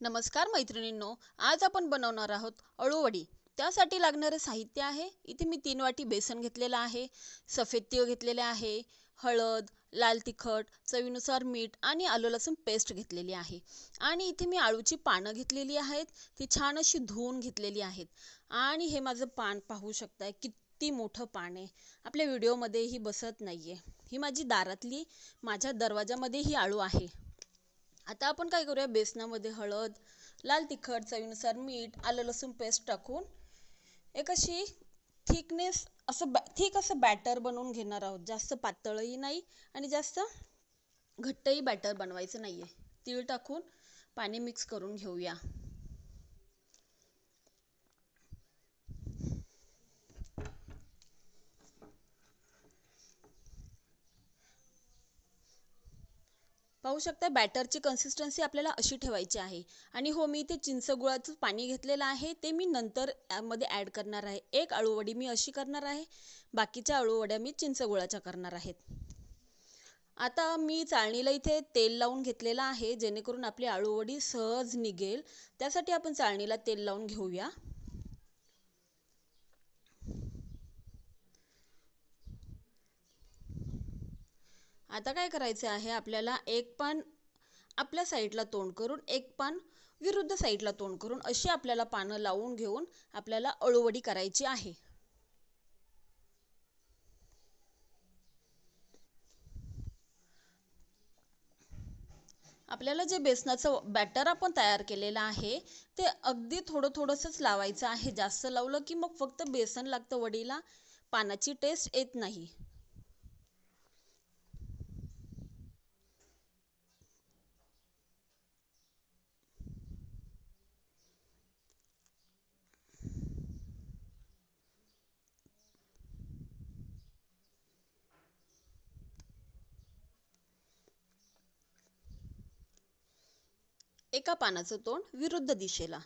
नमस्कार मैत्रिणींनो आज आपण बनवणार आहोत अळूवडी. त्यासाठी लागणारं साहित्य आहे. इथे मी तीन वाटी बेसन घेतलेलं आहे सफेद तीळ घेतलेले आहे हळद लाल तिखट चवीनुसार मीठ आणि आलं लसूण पेस्ट घेतलेली आहे. आणि इथे मी आळूची पानं घेतलेली आहेत ती छान अशी धुवून घेतलेली आहेत. आणि हे माझं पान पाहू शकताय किती मोठं पान आहे. आपल्या व्हिडिओमध्येही बसत नाही आहे ही माझी दारातली माझ्या दरवाजामध्ये ही आळू आहे. आता आपण काय करूया? बेसनामध्ये हळद लाल तिखट चवीनुसार मीठ आलं लसूण पेस्ट टाकून एक अशी थिकनेस असं बॅ थिक असं बॅटर बनवून घेणार आहोत. जास्त पातळही नाही आणि जास्त घट्टही बॅटर बनवायचं नाही आहे तीळ टाकून पाणी मिक्स करून घेऊया. पाहू शकता बॅटरची कन्सिस्टन्सी आपल्याला अशी ठेवायची आहे. आणि हो मी इथे चिंचगुळाचं पाणी घेतलेलं आहे. ते मी नंतर मध्ये ॲड करणार आहे. एक अळूवडी मी अशी करणार आहे. बाकीच्या अळूवड्या मी चिंचगुळाच्या करणार आहेत. आता मी चाळणीला इथे तेल लावून घेतलेलं आहे जेणेकरून आपली अळूवडी सहज निघेल. त्यासाठी आपण चाळणीला तेल लावून घेऊया. आता काय करायचं आहे? आपल्याला एक पान आपल्या साईडला तोंड करून एक पान विरुद्ध साईडला तोंड करून अशी आपल्याला पानं लावून घेऊन आपल्याला अळूवडी करायची आहे. आपल्याला जे बेसनाचं बॅटर आपण तयार केलेलं आहे ते अगदी थोडं थोडंसंच लावायचं आहे. जास्त लावलं की मग फक्त बेसन लागतं वडीला पानाची टेस्ट येत नाही. एका पानाचं तोंड विरुद्ध दिशेला.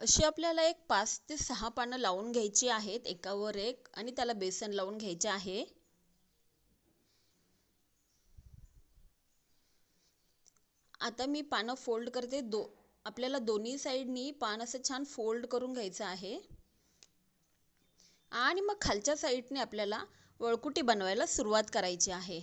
अशी आपल्याला एक पाच ते सहा पानं लावून घ्यायची आहेत एकावर एक आणि त्याला बेसन लावून घ्यायचे आहे. आता मी पानं फोल्ड करते. दो आपल्याला दोन्ही साईडनी पान असं छान फोल्ड करून घ्यायचं आहे. आणि मग खालच्या साईडने आपल्याला वळकुटी बनवायला सुरुवात करायची आहे.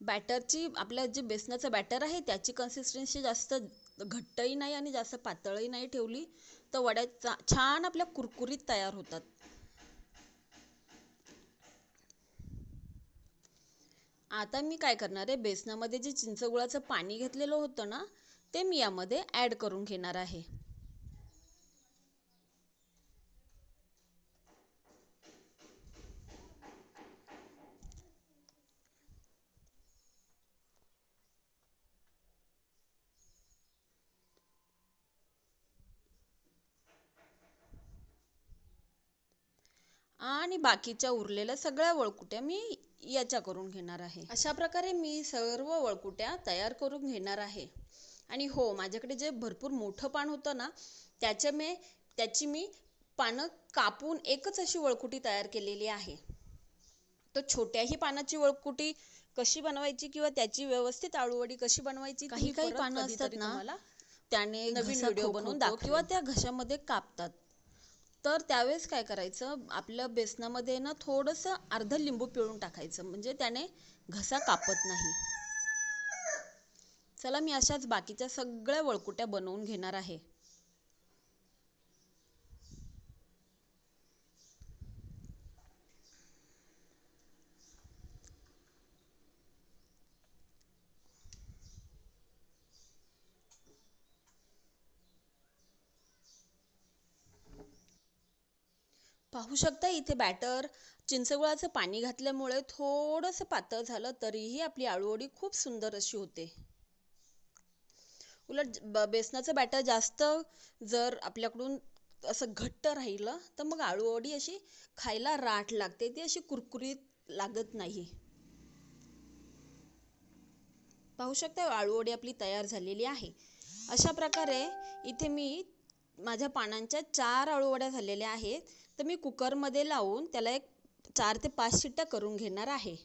बॅटरची आपल्या जे बेसनाचं बॅटर आहे त्याची कन्सिस्टन्सी जास्त घट्टही नाही आणि जास्त पातळही नाही ठेवली तर वड्या छान आपल्या कुरकुरीत तयार होतात. आता मी काय करणार आहे? बेसनामध्ये जे चिंचगुळाचं पाणी घेतलेलं होतं ना ते मी यामध्ये ॲड करून घेणार आहे. आणि बाकीच्या उरलेल्या सगळ्या वळकुट्या मी याच्या करून घेणार आहे. अशा प्रकारे मी सर्व वळकुट्या तयार करून घेणार आहे. आणि हो माझ्याकडे जे भरपूर मोठं पान होतं ना त्याच्या मी त्याची मी पानं कापून एकच अशी वळकुटी तयार केलेली आहे. तर छोट्याही पानाची वळकुटी कशी बनवायची किंवा त्याची व्यवस्थित आळूवडी कशी बनवायची काही काही पानं असतात ना त्याने नवीन व्हिडिओ बनवून दाखव किंवा त्या घशामध्ये कापतात. तर त्यावेळेस काय करायचं? आपल्या बेसनामध्ये ना थोडंसं अर्धं लिंबू पिळून टाकायचं. म्हणजे त्याने घसा कापत नाही. चला मी अशाच बाकीच्या सगळ्या वळकुट्या बनवून घेणार आहे. पाहू शकता इथे बॅटर चिंचगुळाचं पाणी घातल्यामुळे थोडंसं पातळ झालं तरीही आपली आळूवडी खूप सुंदर अशी होते. उलट ब बेसनाचं बॅटर जास्त जर आपल्याकडून असं घट्ट राहिलं तर मग आळूवडी अशी खायला राठ लागते ती अशी कुरकुरीत लागत नाही. पाहू शकता आळूवडी आपली तयार झालेली आहे. अशा प्रकारे इथे मी माझ्या पानांच्या चार आळूवड्या झालेल्या आहेत. तर मी कुकरमध्ये लावून त्याला एक चार ते पाच शिट्ट्या करून घेणार आहे.